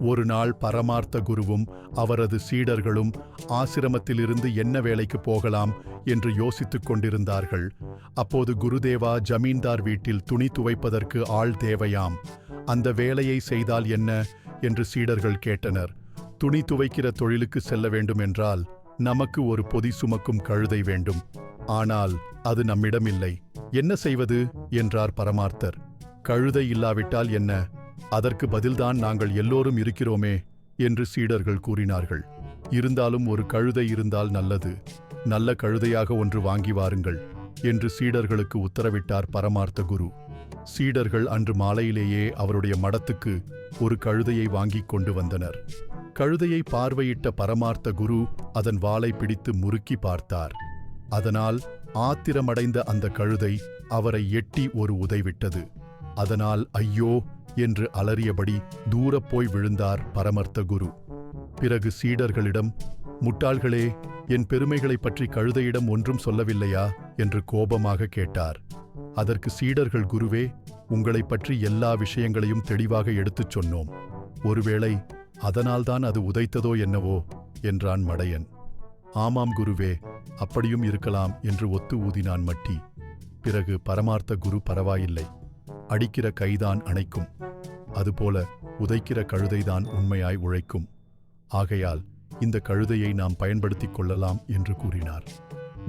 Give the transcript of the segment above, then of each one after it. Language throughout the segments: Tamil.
ஒரு நாள் பரமார்த்த குருவும் அவரது சீடர்களும் ஆசிரமத்திலிருந்து என்ன வேலைக்கு போகலாம் என்று யோசித்துக் கொண்டிருந்தார்கள். அப்போது குருதேவா ஜமீன்தார் வீட்டில் துணி துவைப்பதற்கு ஆள் தேவையாம். அந்த வேலையை செய்தால் என்ன? என்று சீடர்கள் கேட்டனர். துணி துவைக்கிற தொழிலுக்கு செல்ல வேண்டும் என்றால் நமக்கு ஒரு பொதி சுமக்கும் கழுதை வேண்டும். ஆனால் அது நம்மிடமில்லை. என்ன செய்வது? என்றார் பரமார்த்தர். கழுதை இல்லாவிட்டால் என்ன? அதற்கு பதில்தான் நாங்கள் எல்லோரும் இருக்கிறோமே என்று சீடர்கள் கூறினார்கள். இருந்தாலும் ஒரு கழுதை இருந்தால் நல்லது. நல்ல கழுதையாக ஒன்று வாங்கி வாருங்கள் என்று சீடர்களுக்கு உத்தரவிட்டார் பரமார்த்த குரு. சீடர்கள் அன்று மாலையிலேயே அவருடைய மடத்துக்கு ஒரு கழுதையை வாங்கிக் கொண்டு வந்தனர். கழுதையை பார்வையிட்ட பரமார்த்த குரு அதன் வாளை பிடித்து முறுக்கி பார்த்தார். அதனால் ஆத்திரமடைந்த அந்த கழுதை அவரை எட்டி ஒரு உதைவிட்டது அதனால் ஐயோ என்று அலறியபடி தூரப் போய் விழுந்தார் பரமர்த்த குரு பிறகு சீடர்களிடம் முட்டாள்களே என் பெருமைகளைப் பற்றி கழுதையிடம் ஒன்றும் சொல்லவில்லையா? என்று கோபமாக கேட்டார். அதற்கு சீடர்கள் குருவே உங்களைப் பற்றி எல்லா விஷயங்களையும் தெளிவாக எடுத்துச் சொன்னோம். ஒருவேளை அதனால்தான் அது உதைத்ததோ என்னவோ? என்றான் மடையன். ஆமாம் குருவே அப்படியும் இருக்கலாம் என்று ஒத்து ஊதினான் மட்டி. பிறகு பரமார்த்த குரு பரவாயில்லை அடிக்கிற கைதான் அணைக்கும். அதுபோல உதைக்கிற கழுதைதான் உண்மையாய் உழைக்கும். ஆகையால் இந்த கழுதையை நாம் பயன்படுத்திக் கொள்ளலாம் என்று கூறினார்.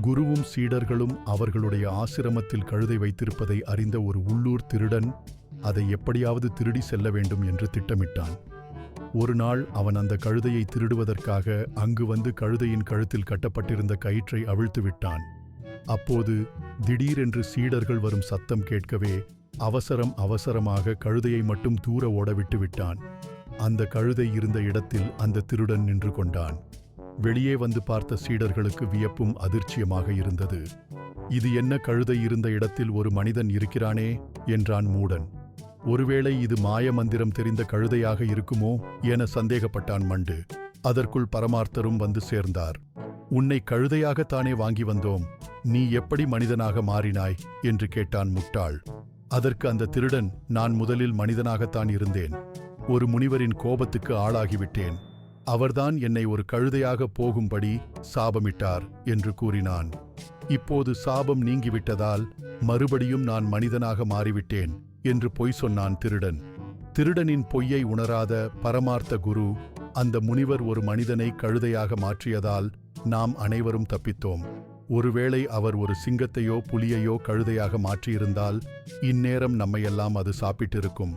குருவும் சீடர்களும் அவர்களுடைய ஆசிரமத்தில் கழுதை வைத்திருப்பதை அறிந்த ஒரு உள்ளூர் திருடன் அதை எப்படியாவது திருடி செல்ல வேண்டும் என்று திட்டமிட்டான். ஒரு நாள் அவன் அந்த கழுதையை திருடுவதற்காக அங்கு வந்து கழுதையின் கழுத்தில் கட்டப்பட்டிருந்த கயிற்றை அவிழ்த்து விட்டான். அப்போது திடீரென்று சீடர்கள் வரும் சத்தம் கேட்கவே அவசரம் அவசரமாக கழுதையை மட்டும் தூர ஓடவிட்டு விட்டான். அந்த கழுதை இருந்த இடத்தில் அந்த திருடன் நின்று கொண்டான். வெளியே வந்து பார்த்த சீடர்களுக்கு வியப்பும் அதிர்ச்சியமாக இருந்தது. இது என்ன கழுதை இருந்த இடத்தில் ஒரு மனிதன் இருக்கிறானே? என்றான் மூடன். ஒருவேளை இது மாய மந்திரம் தெரிந்த கழுதையாக இருக்குமோ? என சந்தேகப்பட்டான் மண்டு. அதற்குள் பரமார்த்தரும் வந்து சேர்ந்தார். உன்னை கழுதையாகத்தானே வாங்கி வந்தோம். நீ எப்படி மனிதனாக மாறினாய்? என்று கேட்டான் முட்டாள். அதற்கு அந்த திருடன் நான் முதலில் மனிதனாகத்தான் இருந்தேன். ஒரு முனிவரின் கோபத்துக்கு ஆளாகிவிட்டேன். அவர்தான் என்னை ஒரு கழுதையாக போகும்படி சாபமிட்டார் என்று கூறினான். இப்போது சாபம் நீங்கிவிட்டதால் மறுபடியும் நான் மனிதனாக மாறிவிட்டேன் என்று பொய் சொன்னான் திருடன். திருடனின் பொய்யை உணராத பரமார்த்த குரு அந்த முனிவர் ஒரு மனிதனை கழுதையாக மாற்றியதால் நாம் அனைவரும் தப்பித்தோம். ஒருவேளை அவர் ஒரு சிங்கத்தையோ புலியையோ கழுதையாக மாற்றியிருந்தால் இந்நேரம் நம்மையெல்லாம் அது சாப்பிட்டிருக்கும்.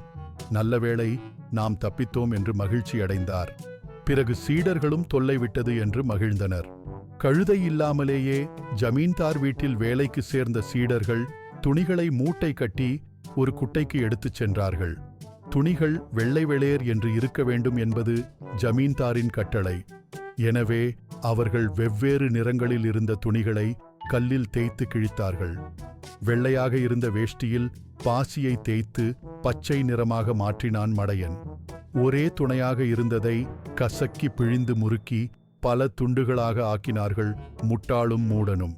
நல்ல வேளை நாம் தப்பித்தோம் என்று மகிழ்ச்சி அடைந்தார். பிறகு சீடர்களும் தொல்லை விட்டது என்று மகிழ்ந்தனர். கழுதை இல்லாமலேயே ஜமீன்தார் வீட்டில் வேலைக்கு சேர்ந்த சீடர்கள் துணிகளை மூட்டை கட்டி ஒரு குட்டைக்கு எடுத்துச் சென்றார்கள். துணிகள் வெள்ளை வெளேர் என்று இருக்க வேண்டும் என்பது ஜமீன்தாரின் கட்டளை. எனவே அவர்கள் வெவ்வேறு நிறங்களில் இருந்த துணிகளை கல்லில் தேய்த்து கிழித்தார்கள். வெள்ளையாக இருந்த வேஷ்டியில் பாசியை தேய்த்து பச்சை நிறமாக மாற்றினான் மடையன். ஒரே துணையாக இருந்ததை கசக்கி பிழிந்து முறுக்கி பல துண்டுகளாக ஆக்கினார்கள் முட்டாளும் மூடனும்.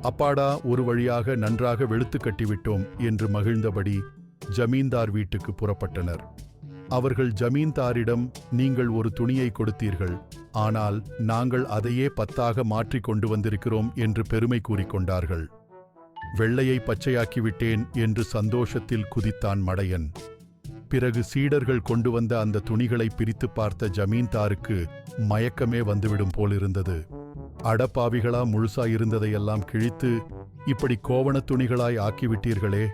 அப்பாடா ஒரு வழியாக நன்றாக வெளுத்து கட்டிவிட்டோம் என்று மகிழ்ந்தபடி ஜமீன்தார் வீட்டுக்கு புறப்பட்டனர். அவர்கள் ஜமீன்தாரிடம் நீங்கள் ஒரு துணியை கொடுத்தீர்கள். ஆனால் நாங்கள் அதையே பத்தாக மாற்றிக் கொண்டு வந்திருக்கிறோம் என்று பெருமை கூறிக்கொண்டார்கள். வெள்ளையை பச்சையாக்கிவிட்டேன் என்று சந்தோஷத்தில் குதித்தான் மடையன். பிறகு சீடர்கள் கொண்டு வந்த அந்த துணிகளை பிரித்து பார்த்த ஜமீன்தாருக்கு மயக்கமே வந்துவிடும் போலிருந்தது. அடப்பாவிகளா முழுசா இருந்ததையெல்லாம் கிழித்து இப்படி கோவணத் துணிகளாய் ஆக்கிவிட்டீர்களே.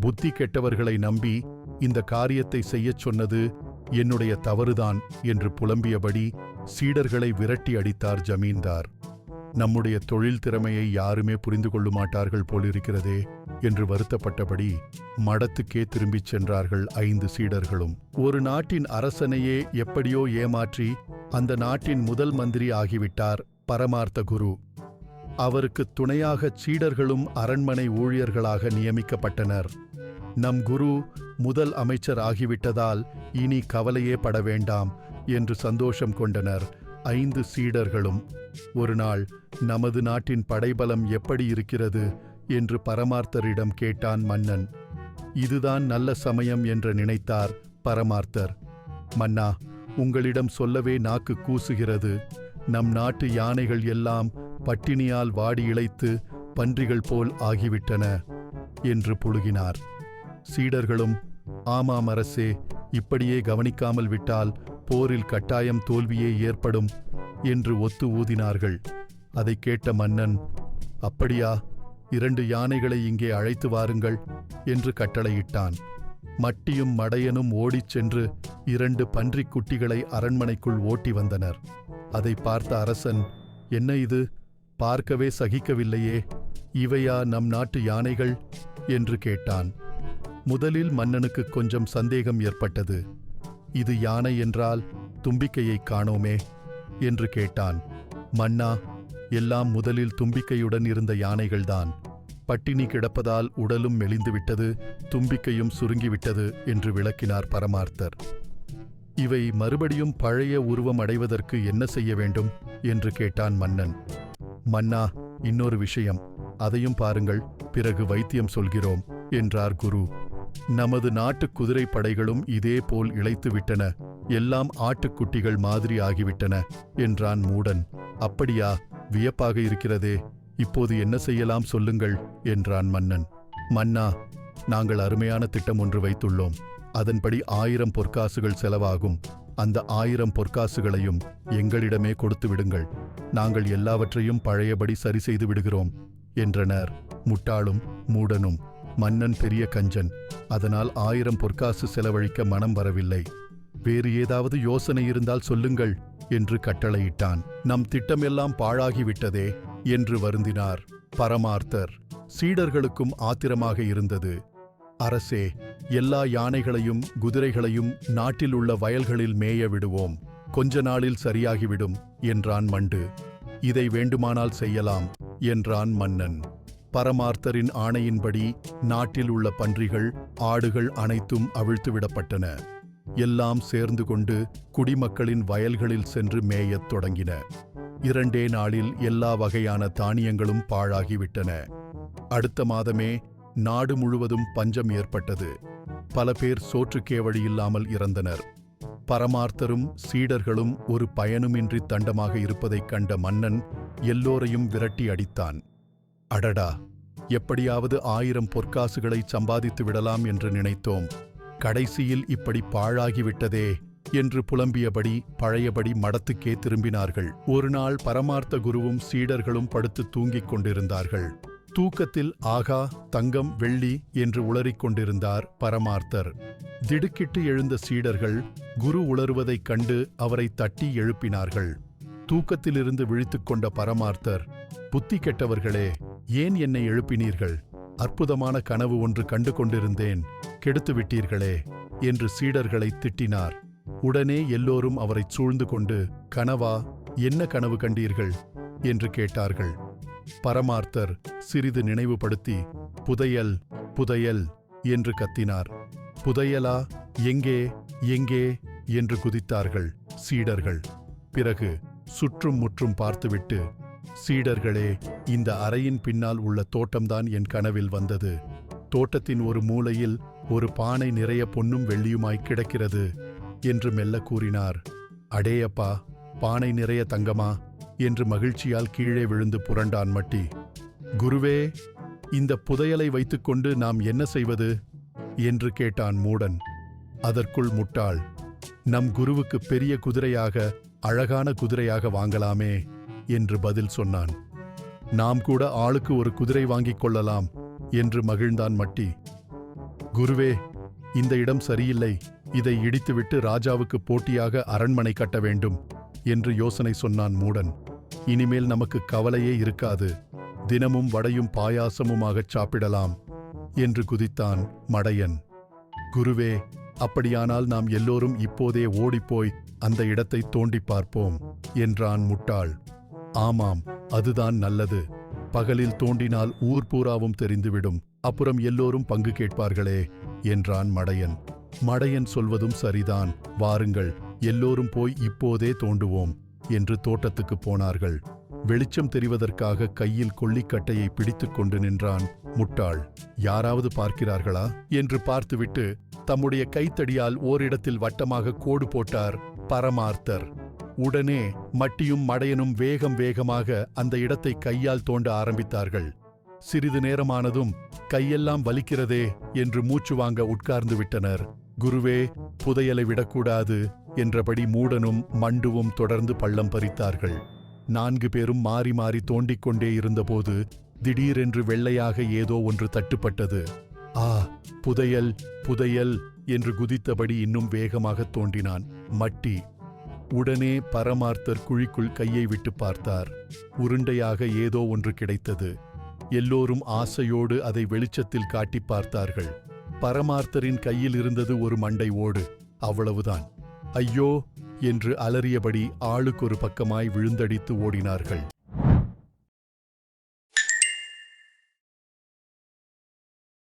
புத்தி கெட்டவர்களை நம்பி இந்த காரியத்தை செய்யச் சொன்னது என்னுடைய தவறுதான் என்று புலம்பியபடி சீடர்களை விரட்டி அடித்தார் ஜமீன்தார். நம்முடைய தொழில் திறமையை யாருமே புரிந்து கொள்ள மாட்டார்கள் போலிருக்கிறதே என்று வருத்தப்பட்டபடி மடத்துக்கே திரும்பிச் சென்றார்கள் ஐந்து சீடர்களும். ஒரு நாட்டின் அரசனையே எப்படியோ ஏமாற்றி அந்த நாட்டின் முதல் மந்திரி ஆகிவிட்டார் பரமார்த்த குரு. அவருக்கு துணையாக சீடர்களும் அரண்மனை ஊழியர்களாக நியமிக்கப்பட்டனர். நம் குரு முதல் அமைச்சர் ஆகிவிட்டதால் இனி கவலையே பட வேண்டாம். என்று சந்தோஷம் கொண்டனர். ஐந்து சீடர்களும் ஒரு நாள் நமது நாட்டின் படைபலம் எப்படி இருக்கிறது? என்று பரமார்த்தரிடம் கேட்டான் மன்னன். இதுதான் நல்ல சமயம் என்று நினைத்தார் பரமார்த்தர். மன்னா உங்களிடம் சொல்லவே நாக்கு கூசுகிறது. நம் நாட்டு யானைகள் எல்லாம் பட்டினியால் வாடி இழைத்து பன்றிகள் போல் ஆகிவிட்டன என்று புழுகினார். சீடர்களும் ஆமாம் அரசே இப்படியே கவனிக்காமல் விட்டால் போரில் கட்டாயம் தோல்வியே ஏற்படும் என்று ஒத்து ஊதினார்கள். அதைக் கேட்ட மன்னன் அப்படியா இரண்டு யானைகளை இங்கே அழைத்து வாருங்கள் என்று கட்டளையிட்டான். மட்டியும் மடையனும் ஓடிச் சென்று இரண்டு பன்றிக் குட்டிகளை அரண்மனைக்குள் ஓட்டி வந்தனர். அதை பார்த்த அரசன் என்ன இது? பார்க்கவே சகிக்கவில்லையே. இவையா நம் நாட்டு யானைகள்? என்று கேட்டான். முதலில் மன்னனுக்கு கொஞ்சம் சந்தேகம் ஏற்பட்டது. இது யானை என்றால் தும்பிக்கையைக் காணோமே என்று கேட்டான். மன்னா எல்லாம் முதலில் தும்பிக்கையுடன் இருந்த யானைகள்தான். பட்டினி கிடப்பதால் உடலும் மெலிந்துவிட்டது தும்பிக்கையும் சுருங்கிவிட்டது என்று விளக்கினார் பரமார்த்தர். இவை மறுபடியும் பழைய உருவம் அடைவதற்கு என்ன செய்ய வேண்டும் என்று கேட்டான் மன்னன். மன்னா இன்னொரு விஷயம். அதையும் பாருங்கள் பிறகு வைத்தியம் சொல்கிறோம் என்றார் குரு. நமது நாட்டு குதிரை படைகளும் இதேபோல் இழைத்துவிட்டன. எல்லாம் ஆட்டுக்குட்டிகள் மாதிரி ஆகிவிட்டன என்றான் மூடன். அப்படியா வியப்பாக இருக்கிறதே. இப்போது என்ன செய்யலாம் சொல்லுங்கள் என்றான் மன்னன். மன்னா நாங்கள் அருமையான திட்டம் ஒன்று வைத்துள்ளோம். அதன்படி ஆயிரம் பொற்காசுகள் செலவாகும். அந்த ஆயிரம் பொற்காசுகளையும் எங்களிடமே கொடுத்து விடுங்கள். நாங்கள் எல்லாவற்றையும் பழையபடி சரி செய்து விடுகிறோம் என்றனர் முட்டாளும் மூடனும். மன்னன் பெரிய கஞ்சன். அதனால் ஆயிரம் பொற்காசு செலவழிக்க மனம் வரவில்லை. வேறு ஏதாவது யோசனை இருந்தால் சொல்லுங்கள் என்று கட்டளையிட்டான். நம் திட்டமெல்லாம் பாழாகிவிட்டதே என்று வருந்தினார் பரமார்த்தர். சீடர்களுக்கும் ஆத்திரமாக இருந்தது. அரசே எல்லா யானைகளையும் குதிரைகளையும் நாட்டில் உள்ள வயல்களில் மேய விடுவோம். கொஞ்ச நாளில் சரியாகிவிடும் என்றான் மண்டு. இதை வேண்டுமானால் செய்யலாம் என்றான் மன்னன். பரமார்த்தரின் ஆணையின்படி நாட்டில் உள்ள பன்றிகள் ஆடுகள் அனைத்தும் அவிழ்த்துவிடப்பட்டன. எல்லாம் சேர்ந்து கொண்டு குடிமக்களின் வயல்களில் சென்று மேயத் தொடங்கின. இரண்டே நாளில் எல்லா வகையான தானியங்களும் பாழாகிவிட்டன. அடுத்த மாதமே நாடு முழுவதும் பஞ்சம் ஏற்பட்டது. பல பேர் சோற்றுக்கே வழியில்லாமல் இறந்தனர். பரமார்த்தரும் சீடர்களும் ஒரு பயனுமின்றி தண்டமாக இருப்பதைக் கண்ட மன்னன் எல்லோரையும் விரட்டி அடித்தான். அடடா எப்படியாவது ஆயிரம் பொற்காசுகளை சம்பாதித்து விடலாம் என்று நினைத்தோம். கடைசியில் இப்படி பாழாகிவிட்டதே என்று புலம்பியபடி பழையபடி மடத்துக்கே திரும்பினார்கள். ஒரு நாள் பரமார்த்த குருவும் சீடர்களும் படுத்து தூங்கிக் கொண்டிருந்தார்கள். தூக்கத்தில் ஆகா தங்கம் வெள்ளி என்று உளறிக் கொண்டிருந்தார் பரமார்த்தர். திடுக்கிட்டு எழுந்த சீடர்கள் குரு உளறுவதைக் கண்டு அவரை தட்டி எழுப்பினார்கள். தூக்கத்திலிருந்து விழித்துக் கொண்ட பரமார்த்தர் புத்தி கெட்டவர்களே ஏன் என்னை எழுப்பினீர்கள்? அற்புதமான கனவு ஒன்று கண்டு கொண்டிருந்தேன். கெடுத்து விட்டீர்களே என்று சீடர்களை திட்டினார். உடனே எல்லோரும் அவரைச் சூழ்ந்து கொண்டு கனவா என்ன கனவு கண்டீர்கள்? என்று கேட்டார்கள். பரமார்த்தர் சிறிது நினைவுபடுத்தி புதையல் புதையல் என்று கத்தினார். புதையலா? எங்கே எங்கே? என்று குதித்தார்கள் சீடர்கள். பிறகு சுற்றும் முற்றும் பார்த்துவிட்டு சீடர்களே இந்த அறையின் பின்னால் உள்ள தோட்டம்தான் என் கனவில் வந்தது. தோட்டத்தின் ஒரு மூலையில் ஒரு பானை நிறைய பொன்னும் வெள்ளியுமாய் கிடக்கிறது என்று மெல்ல கூறினார். அடேயப்பா பானை நிறைய தங்கமா? என்று மகிழ்ச்சியால் கீழே விழுந்து புரண்டான் மட்டி. குருவே இந்த புதையலை வைத்துக்கொண்டு நாம் என்ன செய்வது? என்று கேட்டான் மூடன். அதற்குள் முட்டாள். நம் குருவுக்கு பெரிய குதிரையாக அழகான குதிரையாக வாங்கலாமே. என்று பதில் சொன்னான். நாம் கூட ஆளுக்கு ஒரு குதிரை வாங்கிக் கொள்ளலாம் என்று மகிழ்ந்தான் மட்டி. குருவே இந்த இடம் சரியில்லை. இதை இடித்துவிட்டு ராஜாவுக்கு போட்டியாக அரண்மனை கட்ட வேண்டும் என்று யோசனை சொன்னான் மூடன். இனிமேல் நமக்கு கவலையே இருக்காது. தினமும் வடையும் பாயாசமுமாகச் சாப்பிடலாம் என்று குதித்தான் மடையன். குருவே அப்படியானால் நாம் எல்லோரும் இப்போதே ஓடிப்போய் அந்த இடத்தை தோண்டிப் பார்ப்போம் என்றான் முட்டாள். ஆமாம் அதுதான் நல்லது. பகலில் தோண்டினால் ஊர் பூராவும் தெரிந்துவிடும். அப்புறம் எல்லோரும் பங்கு கேட்பார்களே என்றான் மடையன். மடையன் சொல்வதும் சரிதான். வாருங்கள் எல்லோரும் போய் இப்போதே தோண்டுவோம் என்று தோட்டத்துக்குப் போனார்கள். வெளிச்சம் தெரிவதற்காக கையில் கொள்ளிக்கட்டையை பிடித்துக் கொண்டு நின்றான் முட்டாள். யாராவது பார்க்கிறார்களா? என்று பார்த்துவிட்டு தம்முடைய கைத்தடியால் ஓரிடத்தில் வட்டமாக கோடு போட்டார் பரமார்த்தர். உடனே மட்டியும் மடையனும் வேகம் வேகமாக அந்த இடத்தை கையால் தோண்ட ஆரம்பித்தார்கள். சிறிது நேரமானதும் கையெல்லாம் வலிக்கிறதே என்று மூச்சு வாங்க உட்கார்ந்து விட்டனர். குருவே புதையலை விடக்கூடாது என்றபடி மூடனும் மண்டுவும் தொடர்ந்து பள்ளம் பறித்தார்கள். நான்கு பேரும் மாறி மாறி தோண்டிக் கொண்டே இருந்தபோது திடீரென்று வெள்ளையாக ஏதோ ஒன்று தட்டுப்பட்டது. ஆ புதையல் புதையல் என்று குதித்தபடி இன்னும் வேகமாக தோண்டினான் மட்டி. உடனே பரமார்த்தர் குழிக்குள் கையை விட்டு பார்த்தார். உருண்டையாக ஏதோ ஒன்று கிடைத்தது. எல்லோரும் ஆசையோடு அதை வெளிச்சத்தில் காட்டிப் பார்த்தார்கள். பரமார்த்தரின் கையில் இருந்தது ஒரு மண்டை ஓடு. அவ்வளவுதான். ஐயோ! என்று அலறியபடி ஆளுக்கொரு பக்கமாய் விழுந்தடித்து ஓடினார்கள்.